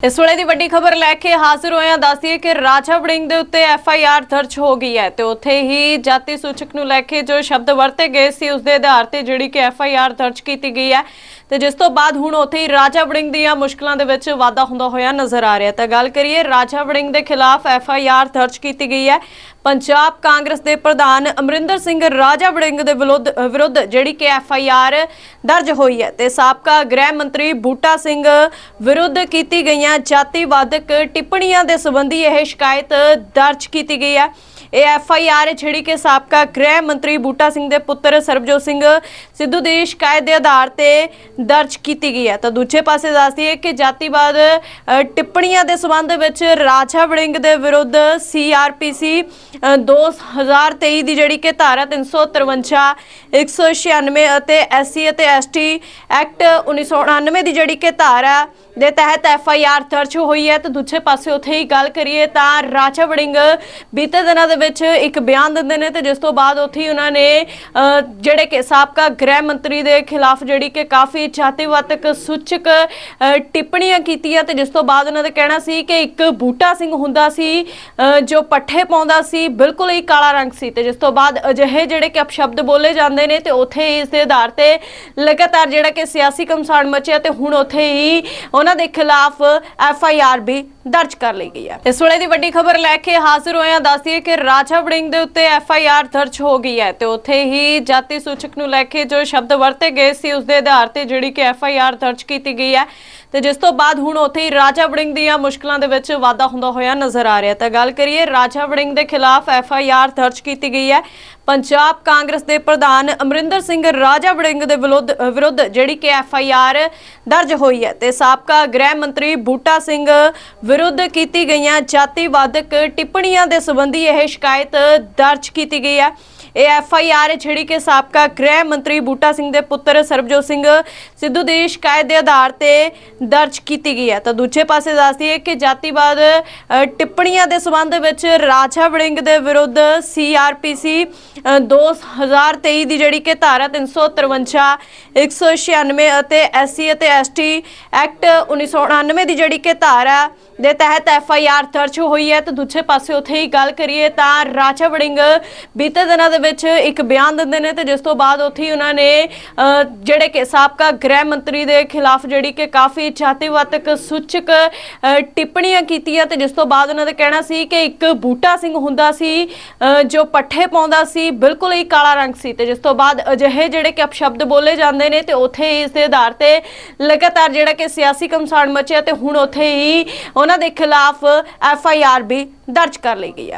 ਇਸ ਵੇਲੇ ਦੀ ਵੱਡੀ ਖਬਰ ਲੈ ਕੇ ਹਾਜ਼ਰ ਹੋਏ ਹਾਂ ਦੱਸਦੀਏ ਕਿ ਰਾਜਾ ਵੜਿੰਗ ਦੇ ਉੱਤੇ ਐਫ ਆਈ ਆਰ ਦਰਜ ਹੋ ਗਈ ਹੈ ਤੇ ਉੱਥੇ ਹੀ ਜਾਤੀ ਸੂਚਕ ਨੂੰ ਲੈ ਕੇ ਜੋ ਸ਼ਬਦ ਵਰਤੇ ਗਏ ਸੀ ਉਸ ਦੇ ਆਧਾਰ ਤੇ ਜਿਹੜੀ ਕਿ ਐਫ ਆਈ ਆਰ ਦਰਜ ਕੀਤੀ ਗਈ ਹੈ ਤੇ ਜਿਸ ਤੋਂ ਬਾਅਦ ਹੁਣ ਉੱਥੇ ਹੀ ਰਾਜਾ ਵੜਿੰਗ ਦੀਆਂ ਮੁਸ਼ਕਲਾਂ ਦੇ ਵਿੱਚ ਵਾਧਾ ਹੁੰਦਾ ਹੋਇਆ ਨਜ਼ਰ ਆ ਰਿਹਾ ਤਾਂ ਗੱਲ ਕਰੀਏ, ਰਾਜਾ ਵੜਿੰਗ ਦੇ ਖਿਲਾਫ ਐਫ ਆਈ ਆਰ ਦਰਜ ਕੀਤੀ ਗਈ ਹੈ। ਪੰਜਾਬ ਕਾਂਗਰਸ ਦੇ ਪ੍ਰਧਾਨ ਅਮਰਿੰਦਰ ਸਿੰਘ ਰਾਜਾ ਵੜਿੰਗ ਦੇ ਵਿਰੁੱਧ ਵਿਰੁੱਧ ਜਿਹੜੀ ਕਿ ਐਫ ਆਈ ਆਰ ਦਰਜ ਹੋਈ ਹੈ ਤੇ ਸਾਬਕਾ ਗ੍ਰਹਿ ਮੰਤਰੀ ਬੂਟਾ ਸਿੰਘ ਵਿਰੁੱਧ ਕੀਤੀ ਗਈਆਂ ਜਾਤੀਵਾਦਕ ਟਿੱਪਣੀਆਂ ਦੇ ਸੰਬੰਧੀ ਇਹ ਸ਼ਿਕਾਇਤ ਦਰਜ ਕੀਤੀ ਗਈ ਹੈ। ਇਹ ਐਫ ਆਈ ਆਰ ਜਿਹੜੀ ਕਿ ਸਾਬਕਾ ਗ੍ਰਹਿ ਮੰਤਰੀ ਬੂਟਾ ਸਿੰਘ ਦੇ ਪੁੱਤਰ ਸਰਬਜੋਤ ਸਿੰਘ ਸਿੱਧੂ ਦੀ ਸ਼ਿਕਾਇਤ ਦੇ ਆਧਾਰ ਤੇ ਦਰਜ ਕੀਤੀ ਗਈ ਹੈ। ਤਾਂ ਦੂਜੇ ਪਾਸੇ ਦੱਸਦੀ ਹੈ ਕਿ ਜਾਤੀਵਾਦ ਅ, ਟਿੱਪਣੀਆਂ ਦੇ ਸੰਬੰਧ ਵਿੱਚ ਰਾਜਾ ਵੜਿੰਗ ਦੇ ਵਿਰੁੱਧ ਸੀਆਰਪੀਸੀ 2023 ਦੀ ਜਿਹੜੀ ਕਿ ਧਾਰਾ 353 196 ਅਤੇ ਐਸਸੀ ਅਤੇ ਐਸਟੀ ਐਕਟ 1999 ਦੀ ਜਿਹੜੀ ਕਿ ਧਾਰਾ ਦੇ ਤਹਿਤ ਐਫ ਆਈ ਆਰ ਦਰਜ ਹੋਈ ਹੈ ਤੇ ਦੂਜੇ ਪਾਸੇ ਉੱਥੇ ਹੀ ਗੱਲ ਕਰੀਏ ਤਾਂ ਰਾਜਾ ਵੜਿੰਗ ਬੀਤੇ ਦਿਨਾਂ ਦੇ ਵਿੱਚ ਇੱਕ ਬਿਆਨ ਦਿੰਦੇ ਨੇ ਤੇ ਜਿਸ ਤੋਂ ਬਾਅਦ ਉੱਥੇ ਹੀ ਉਹਨਾਂ ਨੇ ਜਿਹੜੇ ਕਿ ਸਾਬਕਾ ਗ੍ਰਹਿ ਮੰਤਰੀ ਦੇ ਖਿਲਾਫ ਜਿਹੜੀ ਕਿ ਕਾਫੀ ਜਾਤੀਵਾਦਕ ਸੂਚਕ ਟਿੱਪਣੀਆਂ ਕੀਤੀਆਂ ਤੇ ਜਿਸ ਤੋਂ ਬਾਅਦ ਉਹਨਾਂ ਦਾ ਕਹਿਣਾ ਸੀ ਕਿ ਇੱਕ ਬੂਟਾ ਸਿੰਘ ਹੁੰਦਾ ਸੀ ਜੋ ਪੱਠੇ ਪਾਉਂਦਾ ਸੀ, ਬਿਲਕੁਲ ਹੀ ਕਾਲਾ ਰੰਗ ਸੀ ਤੇ ਜਿਸ ਤੋਂ ਬਾਅਦ ਅਜਿਹੇ ਜਿਹੜੇ ਕਿ ਅਪਸ਼ਬਦ ਬੋਲੇ ਜਾਂਦੇ ਨੇ ਤੇ ਉੱਥੇ ਹੀ ਇਸ ਦੇ ਆਧਾਰ ਤੇ ਲਗਾਤਾਰ ਜਿਹੜਾ ਕਿ ਸਿਆਸੀ ਕਮਸਾਨ ਮਚਿਆ ਤੇ ਹੁਣ ਉੱਥੇ ਹੀ ਉਹਨਾਂ ਦੇ ਖਿਲਾਫ ਐਫ ਆਈ ਆਰ ਵੀ ਦਰਜ ਕਰ ਲਈ ਗਈ ਹੈ। ਇਸ ਵੇਲੇ ਦੀ ਵੱਡੀ ਖਬਰ ਲੈ ਕੇ ਹਾਜ਼ਰ ਹੋਏ ਹਾਂ ਦੱਸਦੀਏ ਕਿ ਰਾਜਾ ਵੜਿੰਗ ਦੇ ਉੱਤੇ ਐਫ ਆਈ ਆਰ ਦਰਜ ਹੋ ਗਈ ਹੈ ਤੇ ਉੱਥੇ ਹੀ ਜਾਤੀ ਸੂਚਕ ਨੂੰ ਲੈ ਕੇ ਜੋ ਸ਼ਬਦ ਵਰਤੇ ਗਏ ਸੀ, ਉਸ ਦੇ ਆਧਾਰ ਤੇ ਜਿਹੜੀ ਕਿ ਐਫ ਆਈ ਆਰ ਦਰਜ ਕੀਤੀ ਗਈ ਹੈ। ਤੇ ਜਿਸ ਤੋਂ ਬਾਅਦ ਹੁਣ ਉੱਥੇ ਹੀ ਰਾਜਾ ਵੜਿੰਗ ਦੀਆਂ ਮੁਸ਼ਕਲਾਂ ਦੇ ਵਿੱਚ ਵਾਧਾ ਹੁੰਦਾ ਹੋਇਆ ਨਜ਼ਰ ਆ ਰਿਹਾ ਤਾਂ ਗੱਲ ਕਰੀਏ, ਰਾਜਾ ਵੜਿੰਗ ਦੇ ਖਿਲਾਫ ਐਫ ਆਈ ਆਰ ਦਰਜ ਕੀਤੀ ਗਈ ਹੈ। ਪੰਜਾਬ ਕਾਂਗਰਸ ਦੇ ਪ੍ਰਧਾਨ ਅਮਰਿੰਦਰ ਸਿੰਘ ਰਾਜਾ ਵੜਿੰਗ ਦੇ ਵਿਰੁੱਧ ਵਿਰੁੱਧ ਜਿਹੜੀ ਕਿ ਐਫ ਆਈ ਆਰ ਦਰਜ ਹੋਈ ਹੈ। ਤੇ ਸਾਬਕਾ ਗ੍ਰਹਿ ਮੰਤਰੀ ਬੂਟਾ ਸਿੰਘ ਵਿਰੁੱਧ ਕੀਤੀ ਗਈਆਂ ਜਾਤੀਵਾਦਕ ਟਿੱਪਣੀਆਂ ਦੇ ਸੰਬੰਧੀ ਇਹ ਸ਼ਿਕਾਇਤ ਦਰਜ ਕੀਤੀ ਗਈ ਹੈ। ਇਹ ਐਫ ਆਈ ਆਰ ਜਿਹੜੀ ਕਿ ਸਾਬਕਾ ਗ੍ਰਹਿ ਮੰਤਰੀ ਬੂਟਾ ਸਿੰਘ ਦੇ ਪੁੱਤਰ ਸਰਬਜੋਤ ਸਿੰਘ ਸਿੱਧੂ ਦੀ ਸ਼ਿਕਾਇਤ ਦੇ ਆਧਾਰ ਤੇ ਦਰਜ ਕੀਤੀ ਗਈ ਹੈ। ਤਾਂ ਦੂਜੇ ਪਾਸੇ ਦੱਸਦੀ ਹੈ ਕਿ ਜਾਤੀਵਾਦ ਟਿੱਪਣੀਆਂ ਦੇ ਸੰਬੰਧ ਵਿੱਚ ਰਾਜਾ ਵੜਿੰਗ ਦੇ ਵਿਰੁੱਧ ਸੀਆਰਪੀਸੀ 2023 ਦੀ ਜਿਹੜੀ ਕਿ ਧਾਰਾ 353 196 ਅਤੇ ਐਸਸੀ ਅਤੇ ਐਸਟੀ ਐਕਟ 1999 ਦੀ ਜਿਹੜੀ ਕਿ ਧਾਰਾ ਦੇ ਤਹਿਤ ਐਫ ਆਈ ਆਰ ਦਰਜ ਹੋਈ ਹੈ। ਤੇ ਦੂਜੇ ਪਾਸੇ ਉੱਥੇ ਹੀ ਗੱਲ ਕਰੀਏ ਤਾਂ ਰਾਜਾ ਵੜਿੰਗ ਬੀਤੇ ਦਿਨਾਂ ਦੇ ਵਿੱਚ ਇੱਕ ਬਿਆਨ ਦਿੰਦੇ ਨੇ ਤੇ ਜਿਸ ਤੋਂ ਬਾਅਦ ਉੱਥੇ ਹੀ ਉਹਨਾਂ ਨੇ ਜਿਹੜੇ ਕਿ ਸਾਬਕਾ ਗ੍ਰਹਿ ਮੰਤਰੀ ਦੇ ਖਿਲਾਫ ਜਿਹੜੀ ਕਿ ਕਾਫੀ ਜਾਤੀਵਾਦਕ ਸੂਚਕ ਟਿੱਪਣੀਆਂ ਕੀਤੀਆਂ ਤੇ ਜਿਸ ਤੋਂ ਬਾਅਦ ਉਹਨਾਂ ਦਾ ਕਹਿਣਾ ਸੀ ਕਿ ਇੱਕ ਬੂਟਾ ਸਿੰਘ ਹੁੰਦਾ ਸੀ ਜੋ ਪੱਠੇ ਪਾਉਂਦਾ ਸੀ, ਬਿਲਕੁਲ ਹੀ ਕਾਲਾ ਰੰਗ ਸੀ ਤੇ ਜਿਸ ਤੋਂ ਬਾਅਦ ਅਜਿਹੇ ਜਿਹੜੇ ਕਿ ਅਪਸ਼ਬਦ ਬੋਲੇ ਜਾਂਦੇ ਨੇ ਤੇ ਉੱਥੇ ਹੀ ਇਸ ਦੇ ਆਧਾਰ ਤੇ ਲਗਾਤਾਰ ਜਿਹੜਾ ਕਿ ਸਿਆਸੀ ਕਮਸਾਨ ਮਚਿਆ ਤੇ ਹੁਣ ਉੱਥੇ ਹੀ ਉਹਨਾਂ ਦੇ ਖਿਲਾਫ ਐਫ ਆਈ ਆਰ ਵੀ ਦਰਜ ਕਰ ਲਈ ਗਈ ਹੈ।